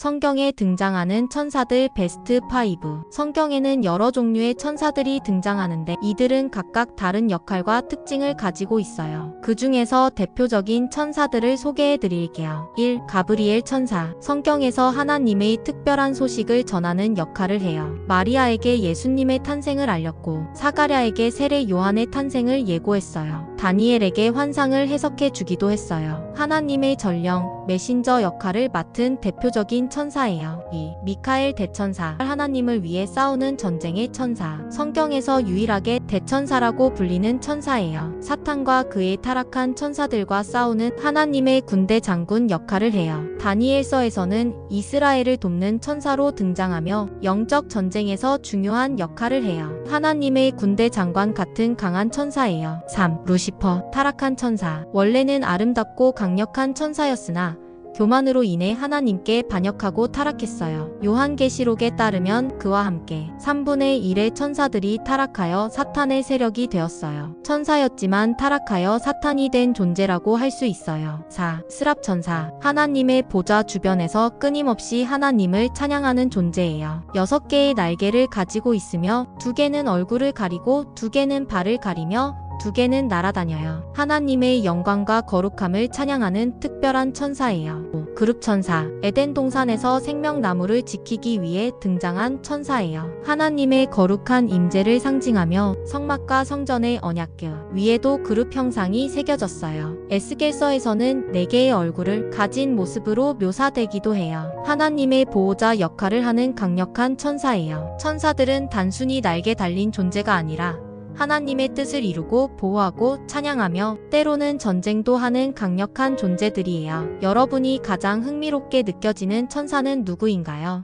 성경에 등장하는 천사들 베스트 5. 성경에는 여러 종류의 천사들이 등장하는데 이들은 각각 다른 역할과 특징을 가지고 있어요. 그 중에서 대표적인 천사들을 소개해 드릴게요. 1. 가브리엘 천사. 성경에서 하나님의 특별한 소식을 전하는 역할을 해요. 마리아에게 예수님의 탄생을 알렸고 사가랴에게 세례 요한의 탄생을 예고했어요. 다니엘에게 환상을 해석해 주기도 했어요. 하나님의 전령, 메신저 역할을 맡은 대표적인 천사예요. 2. 미카엘 대천사. 하나님을 위해 싸우는 전쟁의 천사. 성경에서 유일하게 대천사라고 불리는 천사예요. 사탄과 그의 타락한 천사들과 싸우는 하나님의 군대 장군 역할을 해요. 다니엘서에서는 이스라엘을 돕는 천사로 등장하며 영적 전쟁에서 중요한 역할을 해요. 하나님의 군대 장관 같은 강한 천사예요. 3. 루시 퍼. 타락한 천사. 원래는 아름답고 강력한 천사였으나 교만으로 인해 하나님께 반역하고 타락했어요. 요한계시록에 따르면 그와 함께 3분의 1의 천사들이 타락하여 사탄의 세력이 되었어요. 천사였지만 타락하여 사탄이 된 존재라고 할 수 있어요. 4. 스랍 천사. 하나님의 보좌 주변에서 끊임없이 하나님을 찬양하는 존재예요. 6개의 날개를 가지고 있으며 2개는 얼굴을 가리고 2개는 발을 가리며 두 개는 날아다녀요. 하나님의 영광과 거룩함을 찬양하는 특별한 천사예요. 5. 그룹 천사. 에덴 동산에서 생명나무를 지키기 위해 등장한 천사예요. 하나님의 거룩한 임재를 상징하며 성막과 성전의 언약궤 위에도 그룹 형상이 새겨졌어요. 에스겔서에서는 네 개의 얼굴을 가진 모습으로 묘사되기도 해요. 하나님의 보호자 역할을 하는 강력한 천사예요. 천사들은 단순히 날개 달린 존재가 아니라 하나님의 뜻을 이루고 보호하고 찬양하며 때로는 전쟁도 하는 강력한 존재들이에요. 여러분이 가장 흥미롭게 느껴지는 천사는 누구인가요?